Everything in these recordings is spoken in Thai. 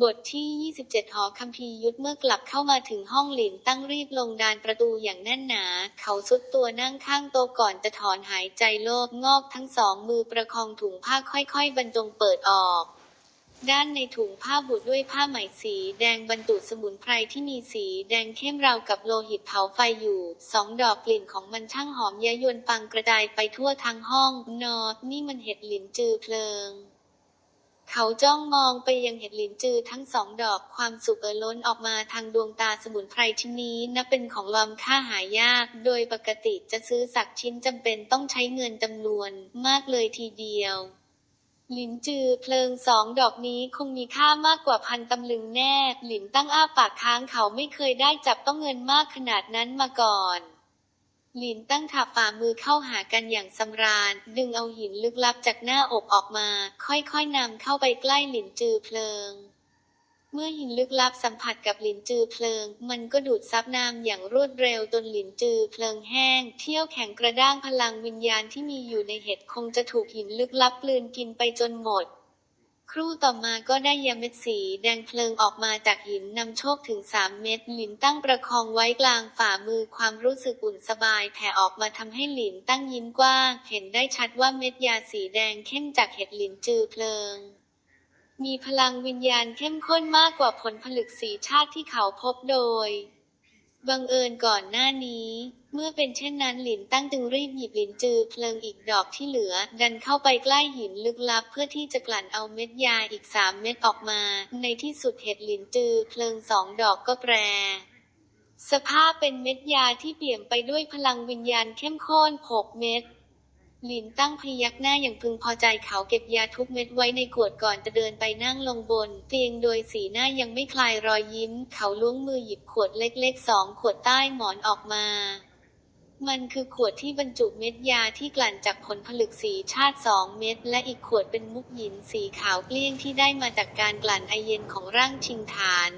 บทที่ 27 หอคัมภียุทธเมื่อกลับเข้ามาถึงห้องหลินตั้งรีบลงดานประตูอย่างแน่นหนา เขาสุดตัวนั่งข้างโต๊ะก่อนจะถอนหายใจโลภงอกทั้งสองมือประคองถุงผ้าค่อยๆ บรรจงเปิดออก ด้านในถุงผ้าบุด้วยผ้าไหมสีแดงบรรจุสมุนไพรที่มีสีแดงเข้มราวกับโลหิตเผาไฟอยู่ สองดอกกลิ่นของมันช่างหอมยะยวนปังกระจายไปทั่วทั้งห้อง นอ นี่มันเห็ดหลินจือเพลิง เขาจ้องมองไปยังเห็ดหลินจือทั้งสองดอกความสุขเอ่อล้นออกมาทางดวงตาสมุนไพรชิ้นนี้นับเป็นของลอมค่าหายาก โดยปกติจะซื้อสักชิ้นจำเป็นต้องใช้เงินจำนวนมากเลยทีเดียวหลินจือเพลิงสองดอกนี้คงมีค่ามากกว่าพันตำลึงแน่ หลินตั้งอ้าปากค้างเขาไม่เคยได้จับต้องเงินมากขนาดนั้นมาก่อน หลินตั้งถับฝ่ามือเข้าหากันอย่างสำราญ ดึงเอาหินลึกลับจากหน้าอกออกมา ค่อยๆนำเข้าไปใกล้หลินจือเพลิง เมื่อหินลึกลับสัมผัสกับหลินจือเพลิง มันก็ดูดซับน้ำอย่างรวดเร็วจนหลินจือเพลิงแห้ง เที่ยวแข็งกระด้างพลังวิญญาณที่มีอยู่ในเห็ดคงจะถูกหินลึกลับกลืนกินไปจนหมด ครู่ต่อมาก็ได้ยาเม็ดสีแดงเพลิงออกมาจากหินนำโชคถึงสามเม็ดหลินตั้งประคองไว้กลางฝ่ามือความรู้สึกอุ่นสบายแผ่ออกมาทำให้หลินตั้งยิ้มกว้างเห็นได้ชัดว่าเม็ดยาสีแดงเข้มจากเห็ดหลินจือเพลิง มีพลังวิญญาณเข้มข้นมากกว่าผลผลึกสีชาติที่เขาพบโดย บังเอิญก่อนหน้านี้ เมื่อเป็นเช่นนั้นหลินตั้งจึงรีบหยิบหลินจือเพลิงอีกดอกที่เหลือ ดันเข้าไปใกล้หินลึกลับ เพื่อที่จะกลั่นเอาเม็ดยาอีกสามเม็ดออกมา ในที่สุดเห็ดหลินจือเพลิงสองดอกก็แปรสภาพเป็นเม็ดยาที่เปลี่ยนไปด้วยพลังวิญญาณเข้มข้นหกเม็ด หลินตั้งพยักหน้าอย่างพึงพอใจเขาเก็บยาทุกเม็ดไว้ในขวดก่อนจะเดินไปนั่งลงบน เตียงโดยสีหน้ายังไม่คลายรอยยิ้ม เขาล้วงมือหยิบขวดเล็กๆสองขวดใต้หมอนออกมา มันคือขวดที่บรรจุเม็ดยาที่กลั่นจากผลผลึกสีชาติสองเม็ดและอีกขวดเป็นมุกหยินสีขาวเกลี้ยงที่ได้มาจากการกลั่นไอเย็นของร่างชิงฐาน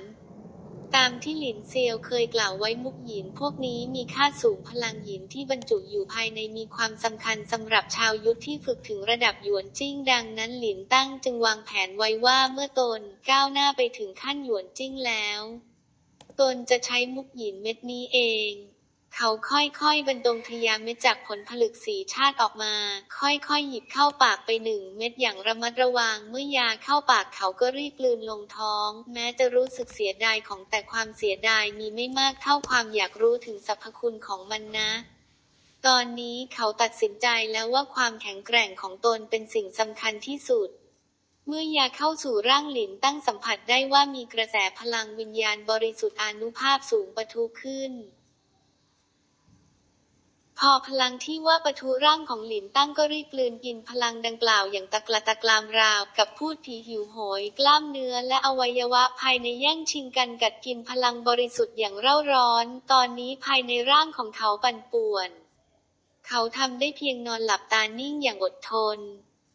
ตามที่หลินเซียวเคยกล่าวไว้มุกหยินพวกนี้มีค่าสูงพลังหยินที่บรรจุอยู่ภายในมีความสำคัญสำหรับชาวยุทธที่ฝึกถึงระดับหยวนจิ้งดังนั้นหลินตั้งจึงวางแผนไว้ว่าเมื่อตนก้าวหน้าไปถึงขั้นหยวนจิ้งแล้ว ตนจะใช้มุกหยินเม็ดนี้เอง เขาค่อยๆ บรรดงทยาเม็ดจากผลผลึกสีชาติออกมา ค่อยๆ หยิบเข้าปากไปหนึ่งเม็ดอย่างระมัดระวัง เมื่อยาเข้าปากเขาก็รีบกลืนลงท้อง แม้จะรู้สึกเสียดายของแต่ความเสียดายมีไม่มากเท่าความอยากรู้ถึงสรรพคุณของมันนะตอนนี้เขาตัดสินใจแล้วว่าความแข็งแกร่งของตนเป็นสิ่งสำคัญที่สุด เมื่อยาเข้าสู่ร่างหลินตั้งสัมผัสได้ว่ามีกระแสพลังวิญญาณบริสุทธิ์อนุภาพสูงปะทุขึ้น พอพลังที่ว่าปะทุร่างของหลินตั้งก็รีบกลืนกินพลังดังกล่าวอย่างตะกละตะกรามราว กับพูดผีหิวโหย กล้ามเนื้อและอวัยวะภายในแย่งชิงกันกัดกินพลังบริสุทธิ์อย่างเร่าร้อน ตอนนี้ภายในร่างของเขาปั่นป่วน เขาทำได้เพียงนอนหลับตานิ่งอย่างอดทน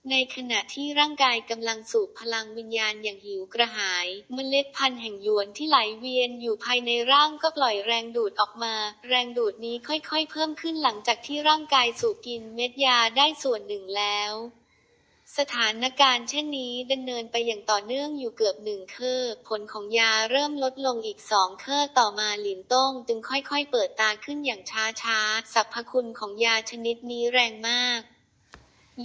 ในขณะที่ร่างกายกำลังสูบพลังวิญญาณอย่างหิวกระหาย เมล็ดพันธุ์แห่งยวนที่ไหลเวียนอยู่ภายในร่างก็ปล่อยแรงดูดออกมา แรงดูดนี้ค่อยๆ เพิ่มขึ้นหลังจากที่ร่างกายสูบกินเม็ดยาได้ส่วนหนึ่งแล้ว สถานการณ์เช่นนี้ดำเนินไปอย่างต่อเนื่องอยู่เกือบหนึ่งเคอร์ผลของยาเริ่มลดลงอีกสองเคอร์ต่อมาหลินต้ง จึงค่อยๆ เปิดตาขึ้นอย่างช้าๆสรรพคุณของยาชนิดนี้แรงมาก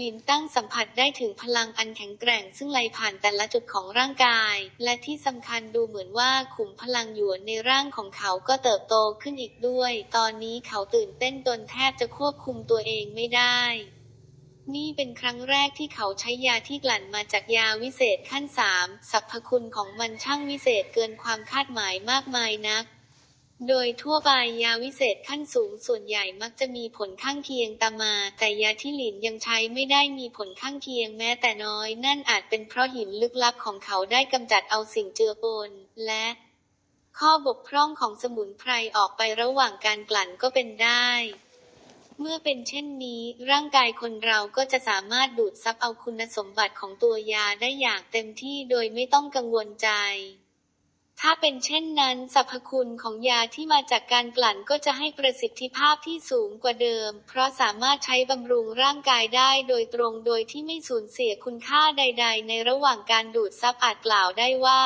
ลินตั้งสัมผัสได้ถึงพลังอันแข็งแกร่งซึ่งไหลผ่านแต่ละจุดของร่างกาย และที่สำคัญดูเหมือนว่าขุมพลังหยวนในร่างของเขาก็เติบโตขึ้นอีกด้วย ตอนนี้เขาตื่นเต้นจนแทบจะควบคุมตัวเองไม่ได้ นี่เป็นครั้งแรกที่เขาใช้ยาที่กลั่นมาจากยาวิเศษขั้นสามสรรพคุณของมันช่างวิเศษเกินความคาดหมายมากมายนัก โดยทั่วไปยาวิเศษขั้นสูงส่วนใหญ่มักจะมีผลข้างเคียงตามมา แต่ยาที่หลินยังใช้ไม่ได้มีผลข้างเคียงแม้แต่น้อย นั่นอาจเป็นเพราะหินลึกลับของเขาได้กำจัดเอาสิ่งเจือปนและ ข้อบกพร่องของสมุนไพรออกไประหว่างการกลั่นก็เป็นได้เมื่อเป็นเช่นนี้ ร่างกายคนเราก็จะสามารถดูดซับเอาคุณสมบัติของตัวยาได้อย่างเต็มที่โดยไม่ต้องกังวลใจ ถ้าเป็นเช่นนั้นสรรพคุณของยาที่มาจากการกลั่นก็จะให้ประสิทธิภาพที่สูงกว่าเดิม เพราะสามารถใช้บำรุงร่างกายได้โดยตรงโดยที่ไม่สูญเสียคุณค่าใด ๆ ในระหว่างการดูดซับอาจกล่าวได้ว่า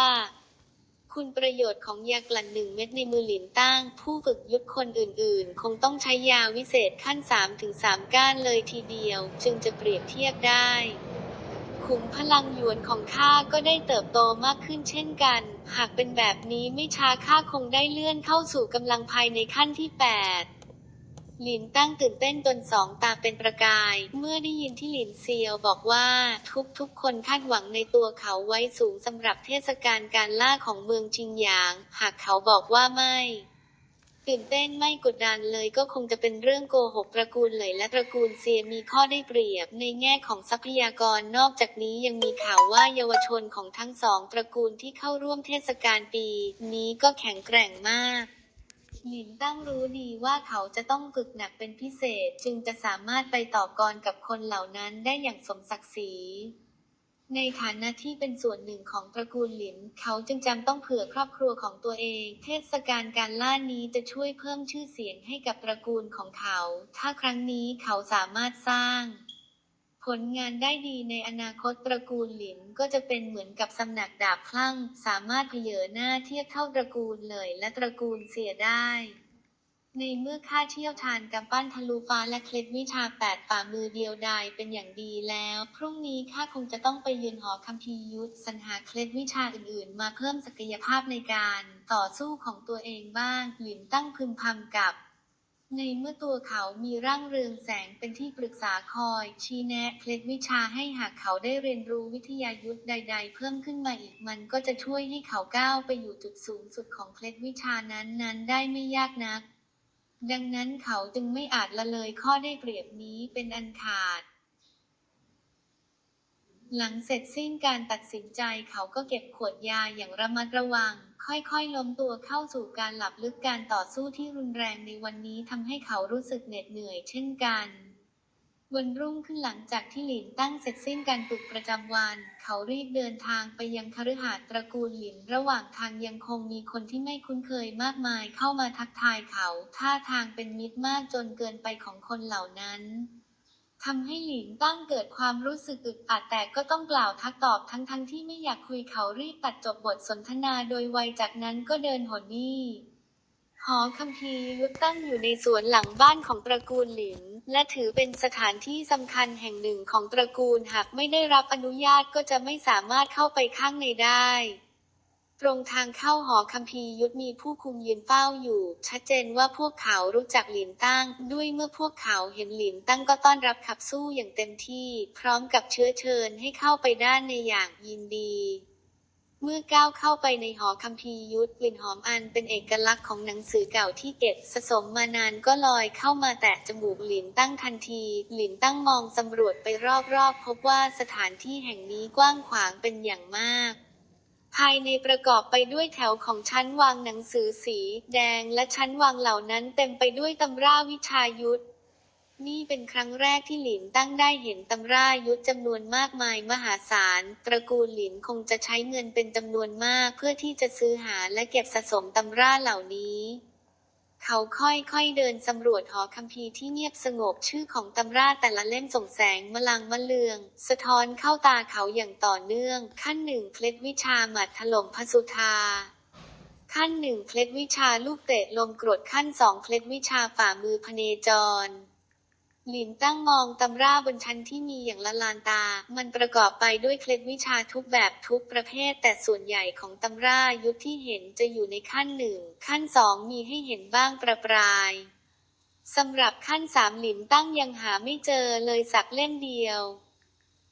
คุณประโยชน์ของยากลั่นหนึ่งเม็ดในมือหลินตั้ง ผู้ฝึกยุทธคนอื่นๆ คงต้องใช้ยาวิเศษขั้น 3-3 ก้านเลยทีเดียว จึงจะเปรียบเทียบได้ ขุมพลังหยวนของข้าก็ได้เติบโตมากขึ้นเช่นกัน หากเป็นแบบนี้ไม่ช้าข้าคงได้เลื่อนเข้าสู่กำลังภายในขั้นที่8หลินตั้งตื่นเต้นจนสองตาเป็นประกาย เมื่อได้ยินที่หลินเซียวบอกว่าทุกทุกๆคนคาดหวังในตัวเขาไว้สูงสำหรับเทศกาลการล่าของเมืองชิงหยาง หากเขาบอกว่าไม่ ตื่นเต้นไม่กดดันเลยก็คงจะเป็นเรื่องโกหกตระกูลเลยและตระกูลเซียมีข้อได้เปรียบในแง่ของทรัพยากรนอกจากนี้ยังมีข่าวว่าเยาวชนของทั้งสองตระกูลที่เข้าร่วมเทศกาลปี นี้ก็แข็งแกร่งมากหลินตั้งรู้ดีว่าเขาจะต้องฝึกหนักเป็นพิเศษ จึงจะสามารถไปต่อกรกับคนเหล่านั้นได้อย่างสมศักดิ์ศรี ในฐานะที่เป็นส่วนหนึ่งของตระกูลหลิน เขาจึงจำต้องเผื่อครอบครัวของตัวเอง เทศกาลการล่านี้จะช่วยเพิ่มชื่อเสียงให้กับตระกูลของเขา ถ้าครั้งนี้เขาสามารถสร้าง ผลงานได้ดีในอนาคตตระกูลหลินก็จะเป็นเหมือนกับสำนักดาบคลั่ง สามารถเผยหน้าเทียบเท่าตระกูลเลยและตระกูลเสียได้ ในเมื่อข้าเชี่ยวชาญกำปั้นทะลุฟ้าและเคล็ดวิชาแปดฝ่ามือเดียวดายเป็นอย่างดีแล้ว พรุ่งนี้ข้าคงจะต้องไปยืนหอคัมภีร์ยุทธสรรหาเคล็ดวิชาอื่นๆ มาเพิ่มศักยภาพในการต่อสู้ของตัวเองบ้างหลินตั้งพึมพำกับ ในเมื่อตัวเขามีร่างเรืองแสงเป็นที่ปรึกษาคอย ชี้แนะเคล็ดวิชาให้หากเขาได้เรียนรู้วิทยายุทธใด ๆ เพิ่มขึ้นมาอีกมันก็จะช่วยให้เขาก้าวไปอยู่จุดสูงสุดของเคล็ดวิชานั้นๆ ได้ไม่ยากนัก ดังนั้นเขาจึงไม่อาจละเลยข้อได้เปรียบนี้เป็นอันขาด หลังเสร็จสิ้นการตัดสินใจเขาก็เก็บขวดยาอย่างระมัดระวัง ค่อยๆล้มตัวเข้าสู่การหลับลึกการต่อสู้ที่รุนแรงในวันนี้ทำให้เขารู้สึกเหน็ดเหนื่อยเช่นกัน วันรุ่งขึ้นหลังจากที่หลินตั้งเสร็จสิ้นการฝึกประจำวัน เขารีบเดินทางไปยังคฤหาสน์ตระกูลหลิน ระหว่างทางยังคงมีคนที่ไม่คุ้นเคยมากมายเข้ามาทักทายเขา ท่าทางเป็นมิตรมากจนเกินไปของคนเหล่านั้นทำให้หลินตั้งเกิดความรู้สึกอึดอัดแต่ก็ต้องกล่าวทักตอบทั้งทั้งๆที่ไม่อยากคุยเขารีบตัดจบบทสนทนาโดยไวจากนั้นก็เดินหนนี่ หอคัมภีร์ยุทธตั้งอยู่ในสวนหลังบ้านของตระกูลหลิน และถือเป็นสถานที่สำคัญแห่งหนึ่งของตระกูลหากไม่ได้รับอนุญาตก็จะไม่สามารถเข้าไปข้างในได้ ตรงทางเข้าหอคัมภีร์ยุทธมีผู้คุมยืนเฝ้าอยู่ ชัดเจนว่าพวกเขารู้จักหลินตั้ง ด้วยเมื่อพวกเขาเห็นหลินตั้งก็ต้อนรับขับสู้อย่างเต็มที่ พร้อมกับเชื้อเชิญให้เข้าไปด้านในอย่างยินดี เมื่อก้าวเข้าไปในหอคัมภีร์ยุทธกลิ่นหอมอันเป็นเอกลักษณ์ของหนังสือเก่าที่เก็บสะสมมานานก็ลอยเข้ามาแตะจมูกหลินตั้งทันที หลินตั้งมองสำรวจไปรอบๆ พบว่าสถานที่แห่งนี้กว้างขวางเป็นอย่างมาก ภายในประกอบไปด้วยแถวของชั้นวางหนังสือสี แดงและชั้นวางเหล่านั้นเต็มไปด้วยตำราวิชายุทธ นี่เป็นครั้งแรกที่หลินตั้งได้เห็นตำรายุทธจำนวนมากมายมหาศาล ตระกูลหลินคงจะใช้เงินเป็นจำนวนมากเพื่อที่จะซื้อหาและเก็บสะสมตำราเหล่านี้ เขาค่อยๆเดินสำรวจหอคัมภีร์ที่เงียบสงบชื่อของตำราแต่ละเล่มส่งแสงมลังมะเลือง สะท้อนเข้าตาเขาอย่างต่อเนื่อง ขั้นหนึ่งเคล็ดวิชาหมัดถล่มพสุธาขั้นหนึ่งเคล็ดวิชาลูกเตะลมกรดขั้นสองเคล็ดวิชาฝ่ามือพเนจร หลินตั้งมองตำราบนชั้นที่มีอย่างละลานตา มันประกอบไปด้วยเคล็ดวิชาทุกแบบทุกประเภท แต่ส่วนใหญ่ของตำรายุทธที่เห็นจะอยู่ในขั้นหนึ่ง ขั้นสองมีให้เห็นบ้างประปรายสำหรับขั้นสามหลินตั้งยังหาไม่เจอเลยสักเล่มเดียว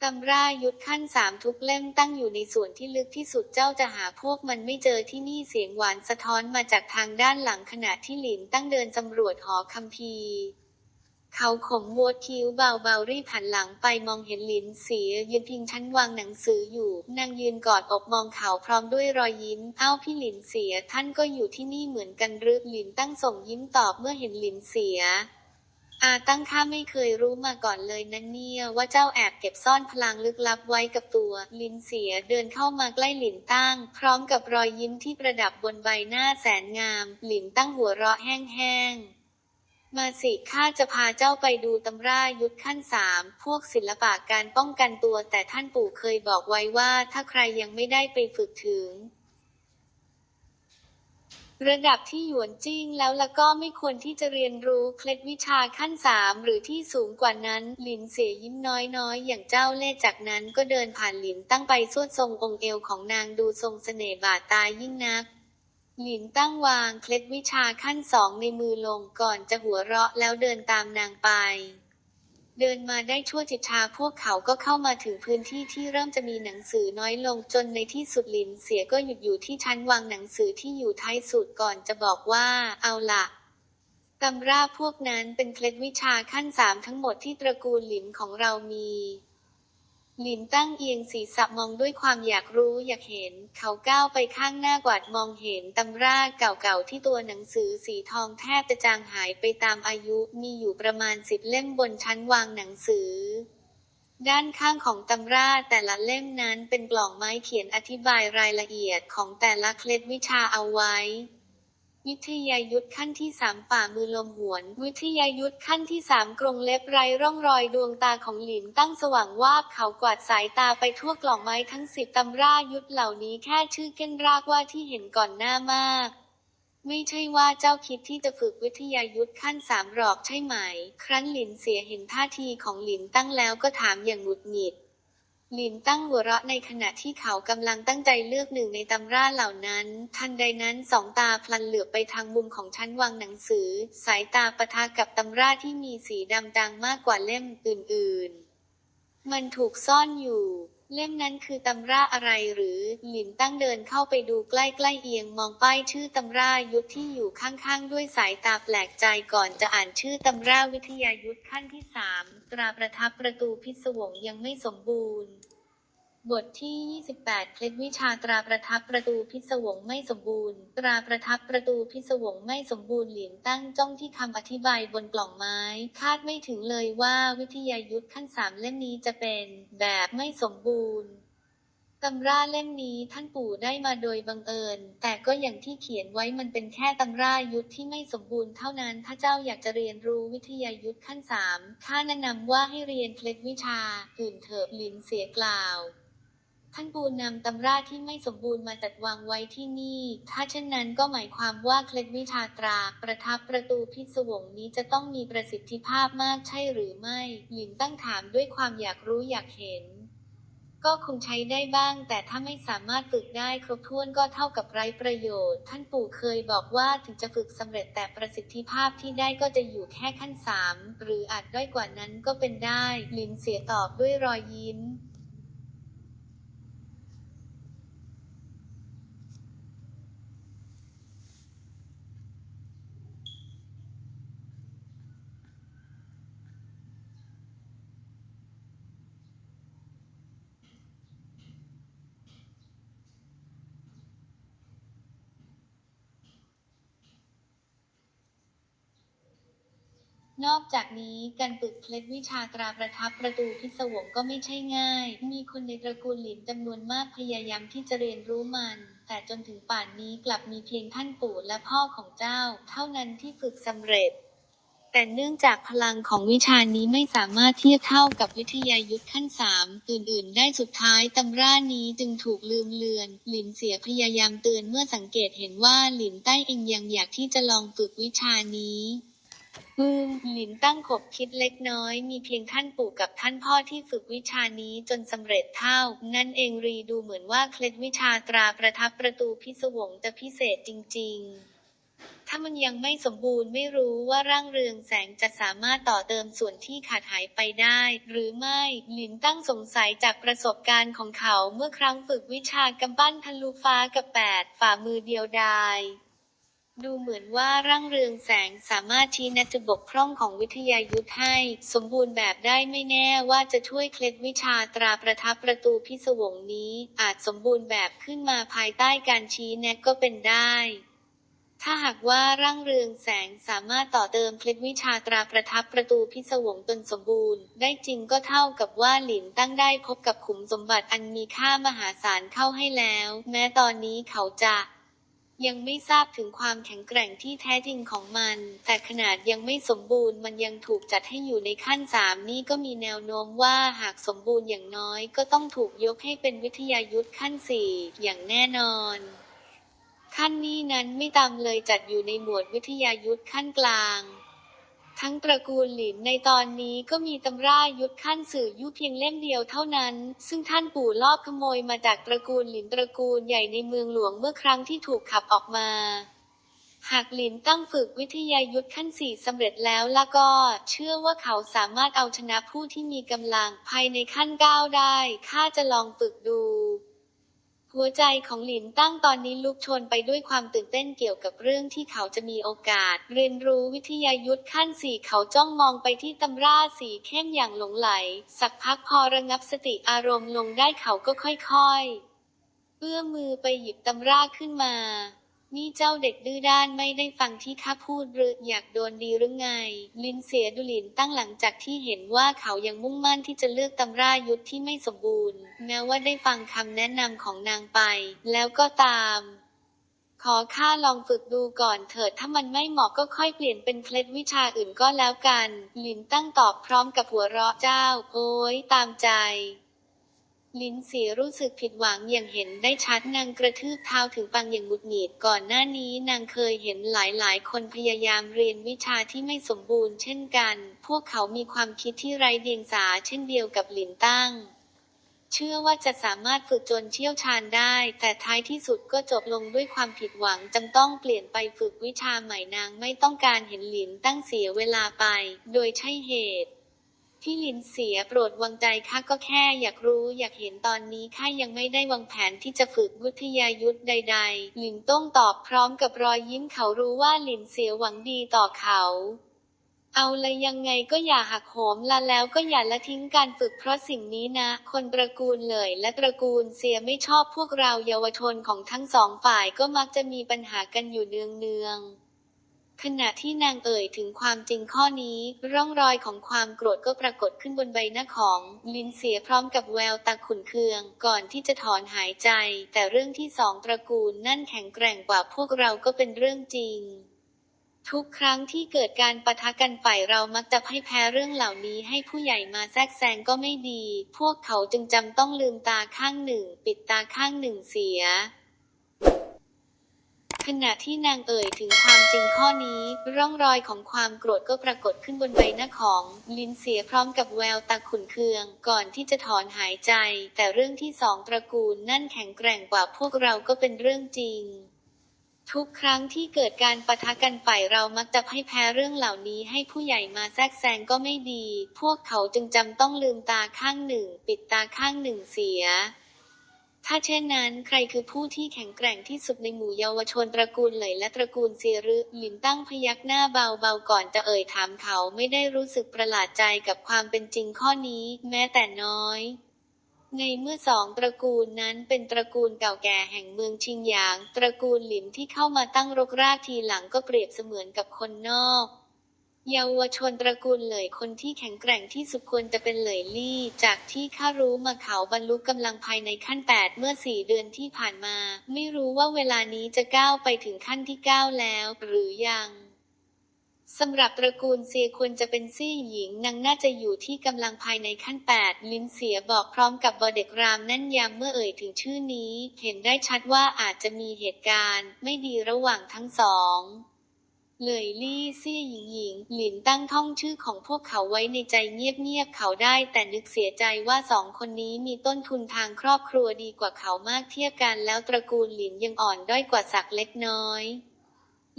ตำรายุทธขั้นสามทุกเล่มตั้งอยู่ในส่วนที่ลึกที่สุดเจ้าจะหาพวกมันไม่เจอที่นี่เสียงหวานสะท้อนมาจากทางด้านหลังขณะที่หลินตั้งเดินสำรวจหอคัมภีร์ เขาขมวดคิ้วเบาๆรีบหันหลังไปมองเห็นหลินเสียยืนพิงชั้นวางหนังสืออยู่ นางยืนกอดอกมองเขาพร้อมด้วยรอยยิ้ม เอ้าพี่หลินเสียท่านก็อยู่ที่นี่เหมือนกันหรือหลินตั้งส่งยิ้มตอบเมื่อเห็นหลินเสียอาตั้งข้าไม่เคยรู้มาก่อนเลยนะเนี่ยว่าเจ้าแอบเก็บซ่อนพลังลึกลับไว้กับตัว ลินเสียเดินเข้ามาใกล้หลินตั้ง พร้อมกับรอยยิ้มที่ประดับบนใบหน้าแสนงาม หลินตั้งหัวเราะแห้งๆ มาสิข้าจะพาเจ้าไปดูตำรายุทธขั้นสามพวกศิลปะการป้องกันตัวแต่ท่านปู่เคยบอกไว้ว่าถ้าใครยังไม่ได้ไปฝึกถึง ระดับที่หยวนจิ้งแล้วแล้วก็ไม่ควรที่จะเรียนรู้เคล็ดวิชาขั้นสามหรือที่สูงกว่านั้น หลินเสียยิ้มน้อยๆ อย่างเจ้าเล่จากนั้นก็เดินผ่านหลินตั้งไปสวดทรงองค์เอวของนางดูทรงเสน่ห์บาดตายิ่งนัก หลินตั้งวางเคล็ดวิชาขั้นสองในมือลงก่อนจะหัวเราะแล้วเดินตามนางไป เดินมาได้ชั่วจิตชาพวกเขาก็เข้ามาถึงพื้นที่ที่เริ่มจะมีหนังสือน้อยลงจนในที่สุดหลินเสียก็หยุดอยู่ที่ชั้นวางหนังสือที่อยู่ท้ายสุดก่อนจะบอกว่าเอาละตำราพวกนั้นเป็นเคล็ดวิชาขั้นสามทั้งหมดที่ตระกูลหลินของเรามี หลินตั้งเอียงศีรษะมองด้วยความอยากรู้อยากเห็น เขาก้าวไปข้างหน้ากวาดมองเห็นตำราเก่าๆที่ตัวหนังสือสีทองแทบจะจางหายไปตามอายุมีอยู่ประมาณสิบเล่มบนชั้นวางหนังสือ ด้านข้างของตำราแต่ละเล่มนั้นเป็นกล่องไม้เขียนอธิบายรายละเอียดของแต่ละเคล็ดวิชาเอาไว้ วิทยายุทธขั้นที่สามป่ามือลมหวน วิทยายุทธขั้นที่สามกรงเล็บไร้ร่องรอยดวงตาของหลินตั้งสว่างวาบเขากวาดสายตาไปทั่วกล่องไม้ทั้งสิบตำรายุทธเหล่านี้แค่ชื่อเก้นรากว่าที่เห็นก่อนหน้ามาก ไม่ใช่ว่าเจ้าคิดที่จะฝึกวิทยายุทธขั้นสามหรอกใช่ไหม ครั้นหลินเสียเห็นท่าทีของหลินตั้งแล้วก็ถามอย่างหงุดหงิด หลินตั้งหัวเราะในขณะที่เขากำลังตั้งใจเลือกหนึ่งในตำราเหล่านั้น ทันใดนั้นสองตาพลันเหลือบไปทางมุมของชั้นวางหนังสือ สายตาปะทะกับตำราที่มีสีดำจางมากกว่าเล่มอื่นๆ มันถูกซ่อนอยู่ เล่มนั้นคือตำราอะไรหรือ หลินตั้งเดินเข้าไปดูใกล้ๆเอียงมองป้ายชื่อตำรายุทธที่อยู่ข้างๆ ด้วยสายตาแปลกใจก่อนจะอ่านชื่อตำราวิทยายุทธขั้นที่สามตราประทับประตูพิศวงยังไม่สมบูรณ์ บทที่ 28 เคล็ดวิชาตราประทับประตูพิศวงไม่สมบูรณ์ ตราประทับประตูพิศวงไม่สมบูรณ์เหรียญตั้งจ้องที่คำอธิบายบนกล่องไม้ คาดไม่ถึงเลยว่าวิทยายุทธขั้นสามเล่มนี้จะเป็นแบบไม่สมบูรณ์ตำราเล่มนี้ท่านปู่ได้มาโดยบังเอิญ แต่ก็อย่างที่เขียนไว้มันเป็นแค่ตำรายุทธที่ไม่สมบูรณ์เท่านั้น ถ้าเจ้าอยากจะเรียนรู้วิทยายุทธขั้นสามข้าแนะนำว่าให้เรียนเคล็ดวิชาอื่นเถอะลินเสียกล่าว ท่านปูนำตำราที่ไม่สมบูรณ์มาจัดวางไว้ที่นี่ ถ้าเช่นนั้นก็หมายความว่าเคล็ดวิชาตรา ประทับประตูพิศวงนี้จะต้องมีประสิทธิภาพมากใช่หรือไม่ หลินตั้งถามด้วยความอยากรู้อยากเห็น ก็คงใช้ได้บ้าง แต่ถ้าไม่สามารถฝึกได้ครบถ้วนก็เท่ากับไร้ประโยชน์ ท่านปู่เคยบอกว่าถึงจะฝึกสำเร็จแต่ประสิทธิภาพที่ได้ก็จะอยู่แค่ขั้นสามหรืออาจด้อยกว่านั้นก็เป็นได้ หลินเสียตอบด้วยรอยยิ้ม นอกจากนี้การฝึกเคล็ดวิชาตราประทับประตูพิศวงก็ไม่ใช่ง่าย มีคนในตระกูลหลินจำนวนมากพยายามที่จะเรียนรู้มัน แต่จนถึงป่านนี้กลับมีเพียงท่านปู่และพ่อของเจ้า เท่านั้นที่ฝึกสำเร็จแต่เนื่องจากพลังของวิชานี้ไม่สามารถเทียบเท่ากับวิทยายุทธขั้นสามอื่น ๆ ได้สุดท้ายตำรานี้จึงถูกลืมเลือน หลินเสียพยายามเตือนเมื่อสังเกตเห็นว่าหลินใต้เองยังอยากที่จะลองฝึกวิชานี้ อืมหลินตั้งขบคิดเล็กน้อย มีเพียงท่านปู่กับท่านพ่อที่ฝึกวิชานี้จนสำเร็จเท่า นั่นเองรีดูเหมือนว่าเคล็ดวิชาตราประทับประตูพิศวงจะพิเศษจริง ๆถ้ามันยังไม่สมบูรณ์ไม่รู้ว่าร่างเรืองแสงจะสามารถต่อเติมส่วนที่ขาดหายไปได้ หรือไม่หลินตั้งสงสัยจากประสบการณ์ของเขาเมื่อครั้งฝึกวิชากำปั้นทะลุฟ้ากับแปดฝ่ามือเดียวดาย ดูเหมือนว่าร่างเรืองแสงสามารถชี้แนะจุดบกพร่องของวิทยายุทธให้ สมบูรณ์แบบได้ไม่แน่ว่าจะช่วยเคล็ดวิชาตราประทับประตูพิศวงนี้ อาจสมบูรณ์แบบขึ้นมาภายใต้การชี้แนะก็เป็นได้ ถ้าหากว่าร่างเรืองแสงสามารถต่อเติมเคล็ดวิชาตราประทับประตูพิศวงจนสมบูรณ์ ได้จริงก็เท่ากับว่าหลินตั้งได้พบกับขุมสมบัติอันมีค่ามหาศาลเข้าให้แล้ว แม้ตอนนี้เขาจะ ยังไม่ทราบถึงความแข็งแกร่งที่แท้จริงของมัน แต่ขนาดยังไม่สมบูรณ์มันยังถูกจัดให้อยู่ในขั้นสามนี่ก็มีแนวโน้มว่าหากสมบูรณ์อย่างน้อยก็ต้องถูกยกให้เป็นวิทยายุทธขั้นสี่อย่างแน่นอนขั้นนี้นั้นไม่ตามเลยจัดอยู่ในหมวดวิทยายุทธขั้นกลาง ทั้งตระกูลหลินในตอนนี้ก็มีตำรายุทธขั้นสื่อยุเพียงเล่มเดียวเท่านั้น ซึ่งท่านปู่ลอบขโมยมาจากตระกูลหลินตระกูลใหญ่ในเมืองหลวงเมื่อครั้งที่ถูกขับออกมา หากหลินตั้งฝึกวิทยายุทธขั้นสี่สำเร็จแล้วล่ะก็เชื่อว่าเขาสามารถเอาชนะผู้ที่มีกำลังภายในขั้นเก้าได้ ข้าจะลองฝึกดู หัวใจของหลินตั้งตอนนี้ลุกโชนไปด้วยความตื่นเต้นเกี่ยวกับเรื่องที่เขาจะมีโอกาส เรียนรู้วิทยายุทธขั้นสี่เขาจ้องมองไปที่ตำราสีเข้มอย่างหลงไหล สักพักพอระงับสติอารมณ์ลงได้เขาก็ค่อยๆ เอื้อมมือไปหยิบตำราขึ้นมา นี่เจ้าเด็กดื้อด้านไม่ได้ฟังที่ข้าพูดหรืออยากโดนดีหรือไง ลินเสียดุลินตั้งหลังจากที่เห็นว่าเขายังมุ่งมั่นที่จะเลือกตำรายุทธที่ไม่สมบูรณ์ แม้ว่าได้ฟังคำแนะนำของนางไป แล้วก็ตามขอข้าลองฝึกดูก่อนเถิดถ้ามันไม่เหมาะก็ค่อยเปลี่ยนเป็นเคล็ดวิชาอื่นก็แล้วกันลินตั้งตอบพร้อมกับหัวเราะเจ้า โอ้ยตามใจ ลินเสียรู้สึกผิดหวังอย่างเห็นได้ชัดนางกระทืบเท้าถึงปังอย่างหงุดหงิดก่อนหน้านี้นางเคยเห็นหลายๆ คนพยายามเรียนวิชาที่ไม่สมบูรณ์เช่นกัน พวกเขามีความคิดที่ไร้เดียงสาเช่นเดียวกับหลินตั้ง เชื่อว่าจะสามารถฝึกจนเชี่ยวชาญได้ แต่ท้ายที่สุดก็จบลงด้วยความผิดหวังจำต้องเปลี่ยนไปฝึกวิชาใหม่นางไม่ต้องการเห็นหลินตั้งเสียเวลาไป โดยใช่เหตุ ที่ลินเสียโปรดวางใจข้าก็แค่อยากรู้อยากเห็นตอนนี้ข้ายังไม่ได้วางแผนที่จะฝึกวิทยายุทธใด ๆ หลินต้องตอบพร้อมกับรอยยิ้มเขารู้ว่าลินเสียหวังดีต่อเขาเอาเลยยังไงก็อย่าหักโหมละแล้วก็อย่าละทิ้งการฝึกเพราะสิ่งนี้นะ คนตระกูลเลยและตระกูลเสียไม่ชอบพวกเราเยาวชนของทั้งสองฝ่ายก็มักจะมีปัญหากันอยู่เนืองๆ ขณะที่นางเอ่ยถึงความจริงข้อนี้ ร่องรอยของความโกรธก็ปรากฏขึ้นบนใบหน้าของลินเสียพร้อมกับแววตาขุนเคือง ก่อนที่จะถอนหายใจ แต่เรื่องที่สองตระกูลนั่นแข็งแกร่งกว่าพวกเราก็เป็นเรื่องจริง ทุกครั้งที่เกิดการปะทะกันฝ่ายเรามักจะพ่ายแพ้เรื่องเหล่านี้ให้ผู้ใหญ่มาแทรกแซงก็ไม่ดี พวกเขาจึงจำต้องลืมตาข้างหนึ่ง ปิดตาข้างหนึ่งเสีย ขณะที่นางเอ่ยถึงความจริงข้อนี้ ร่องรอยของความโกรธก็ปรากฏขึ้นบนใบหน้าของ ลินเสียพร้อมกับแววตาขุนเคือง ก่อนที่จะถอนหายใจ แต่เรื่องที่สองตระกูลนั่นแข็งแกร่งกว่าพวกเราก็เป็นเรื่องจริงทุกครั้งที่เกิดการปะทะกันฝ่ายเรามักจะพ่ายแพ้เรื่องเหล่านี้ให้ผู้ใหญ่มาแทรกแซงก็ไม่ดี พวกเขาจึงจำต้องลืมตาข้างหนึ่ง ปิดตาข้างหนึ่งเสีย ถ้าเช่นนั้น ใครคือผู้ที่แข็งแกร่งที่สุดในหมู่เยาวชนตระกูลเหลยและตระกูลเซียรึหลินตั้งพยักหน้าเบาๆก่อนจะเอ่ยถามเขาไม่ได้รู้สึกประหลาดใจกับความเป็นจริงข้อนี้ แม้แต่น้อย ในเมื่อสองตระกูลนั้นเป็นตระกูลเก่าแก่แห่งเมืองชิงหยาง ตระกูลหลินที่เข้ามาตั้งรกรากทีหลังก็เปรียบเสมือนกับคนนอก เยาวชนตระกูลเหลยคนที่แข็งแกร่งที่สุดควรจะเป็นเหลยลี่ จากที่ข้ารู้มาเขาบรรลุกำลังภายในขั้นแปดเมื่อสี่เดือนที่ผ่านมา ไม่รู้ว่าเวลานี้จะก้าวไปถึงขั้นที่เก้าแล้วหรือยังสำหรับตระกูลเซียควรจะเป็นซี่หญิงนางน่าจะอยู่ที่กำลังภายในขั้นแปดลินเสียบอกพร้อมกับบอเด็กรามนั่นยำเมื่อเอ่ยถึงชื่อนี้ เห็นได้ชัดว่าอาจจะมีเหตุการณ์ ไม่ดีระหว่างทั้งสอง เลยลี่เซี่ยหญิงหญิง หลินตั้งท่องชื่อของพวกเขาไว้ในใจเงียบๆเขาได้ แต่นึกเสียใจว่าสองคนนี้มีต้นทุนทางครอบครัวดีกว่าเขามากเทียบกันแล้วตระกูลหลินยังอ่อนด้อยกว่าศักเล็กน้อย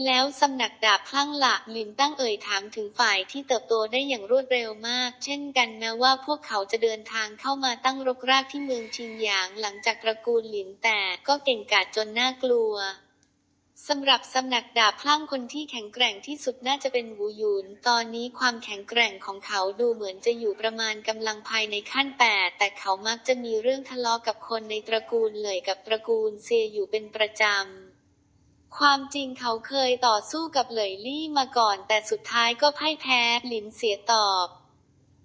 แล้วสำนักดาบคลั่งละหลินตั้งเอ่ยถามถึงฝ่ายที่เติบโตได้อย่างรวดเร็วมาก เช่นกันแม้ว่าพวกเขาจะเดินทางเข้ามาตั้งรกรากที่เมืองชิงหยางหลังจากตระกูลหลินแต่ก็เก่งกาจจนน่ากลัว สำหรับสำนักดาบพลั่งคนที่แข็งแกร่งที่สุดน่าจะเป็นหูยุนตอนนี้ความแข็งแกร่งของเขาดูเหมือนจะอยู่ประมาณกำลังภายในขั้นแปดแต่เขามักจะมีเรื่องทะเลาะกับคนในตระกูลเลยกับตระกูลเซียอยู่เป็นประจำ ความจริงเขาเคยต่อสู้กับเหลยลี่มาก่อน แต่สุดท้ายก็พ่ายแพ้หลินเสียตอบ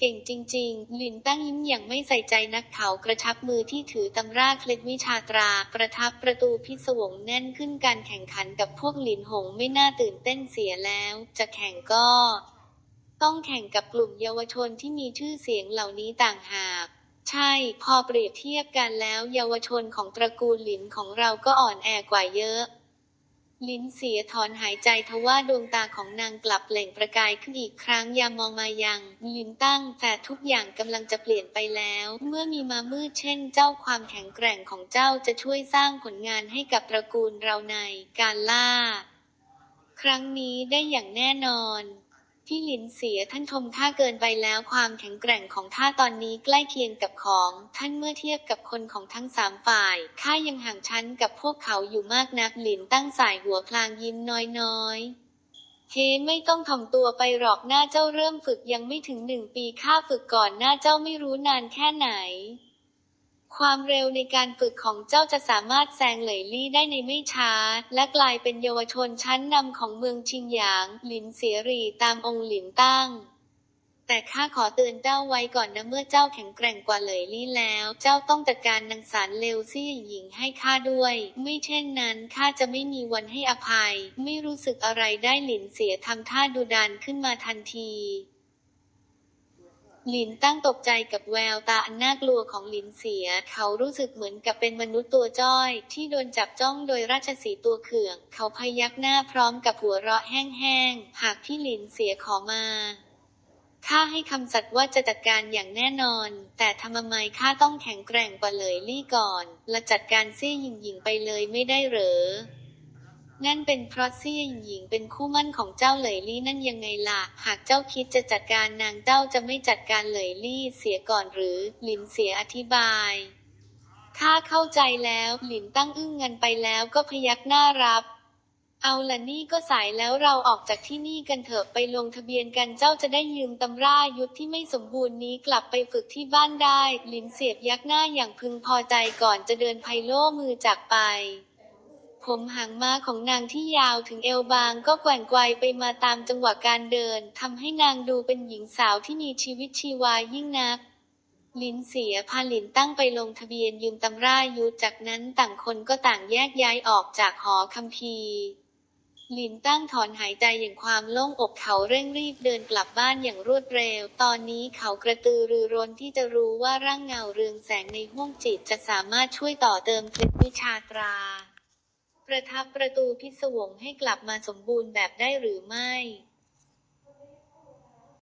เก่งจริงๆหลินตั้งยิ้มอย่างไม่ใส่ใจนักเขากระชับมือที่ถือตำราเคล็ดวิชาตรา ประทับประตูพิศวงแน่นขึ้นการแข่งขันกับพวกหลินหงไม่น่าตื่นเต้นเสียแล้ว จะแข่งก็ ต้องแข่งกับกลุ่มเยาวชนที่มีชื่อเสียงเหล่านี้ต่างหากใช่ พอเปรียบเทียบกันแล้ว เยาวชนของตระกูลหลินของเราก็อ่อนแอกว่าเยอะ ลิ้นเสียถอนหายใจทว่าดวงตาของนางกลับเปล่งประกายขึ้นอีกครั้งยามมองมายังลินตั้ง แต่ทุกอย่างกำลังจะเปลี่ยนไปแล้ว เมื่อมีมามืดเช่นเจ้าความแข็งแกร่งของเจ้าจะช่วยสร้างผลงานให้กับตระกูลเราในการล่า ครั้งนี้ได้อย่างแน่นอน พี่หลินเสียท่านชมข้าเกินไปแล้วความแข็งแกร่งของข้าตอนนี้ใกล้เคียงกับของ ท่านเมื่อเทียบกับคนของทั้งสามฝ่ายข้ายังห่างชั้นกับพวกเขาอยู่มากนักหลินตั้งสายหัวพลางยิ้มน้อยๆเฮไม่ต้องถ่อมตัวไปหรอกหน้าเจ้าเริ่มฝึกยังไม่ถึงหนึ่งปีข้าฝึกก่อนหน้าเจ้าไม่รู้นานแค่ไหน ความเร็วในการฝึกของเจ้าจะสามารถแซงเหลยลี่ได้ในไม่ช้า และกลายเป็นเยาวชนชั้นนำของเมืองชิงหยาง หลินเสียรีตามองค์หลินตั้ง แต่ข้าขอเตือนเจ้าไว้ก่อนนะเมื่อเจ้าแข็งแกร่งกว่าเหลยลี่แล้ว เจ้าต้องจัดการนางสารเลวซี่หญิงให้ข้าด้วย ไม่เช่นนั้นข้าจะไม่มีวันให้อภัย ไม่รู้สึกอะไรได้หลินเสียทำท่าดูดานขึ้นมาทันที หลินตั้งตกใจกับแววตาอันน่ากลัวของหลินเสีย เขารู้สึกเหมือนกับเป็นมนุษย์ตัวจ้อย ที่โดนจับจ้องโดยราชสีตัวเขื่อง เขาพยักหน้าพร้อมกับหัวเราะแห้งๆ หากที่หลินเสียขอมาข้าให้คำสัตย์ว่าจะจัดการอย่างแน่นอน แต่ทำไมข้าต้องแข็งแกร่งกว่าเลยลี่ก่อน และจัดการเซี่ยหญิงหญิงไปเลยไม่ได้เหรอ นั่นเป็นเพราะเซี่ยหญิงเป็นคู่มั่นของเจ้าเหลยลี่นั่นยังไงล่ะ หากเจ้าคิดจะจัดการนางเจ้าจะไม่จัดการเหลยลี่เสียก่อนหรือหลินเสียอธิบายข้าเข้าใจแล้วหลินตั้งอึ้งเงินไปแล้วก็พยักหน้ารับเอาละนี่ก็สายแล้วเราออกจากที่นี่กันเถอะไปลงทะเบียนกันเจ้าจะได้ยืมตำรายุทธที่ไม่สมบูรณ์นี้กลับไปฝึกที่บ้านได้ ลินเสียบยักหน้าอย่างพึงพอใจก่อนจะเดินไพโล่มือจากไป ผมหางม้าของนางที่ยาวถึงเอวบางก็แกว่งไกวไปมาตามจังหวะการเดินทำให้นางดูเป็นหญิงสาวที่มีชีวิตชีวายิ่งนัก ลินเสียพาลินตั้งไปลงทะเบียนยืมตำรายุทจากนั้นต่างคนก็ต่างแยกย้ายออกจากหอคัมภีร์ลินตั้งถอนหายใจอย่างความโล่งอกเขาเร่งรีบเดินกลับบ้านอย่างรวดเร็ว ตอนนี้เขากระตือรือร้นที่จะรู้ว่าร่างเงาเรืองแสงในห้วงจิตจะสามารถช่วยต่อเติมเคล็ดวิชาตรา ประทับประตูพิศวงให้กลับมาสมบูรณ์แบบได้หรือไม่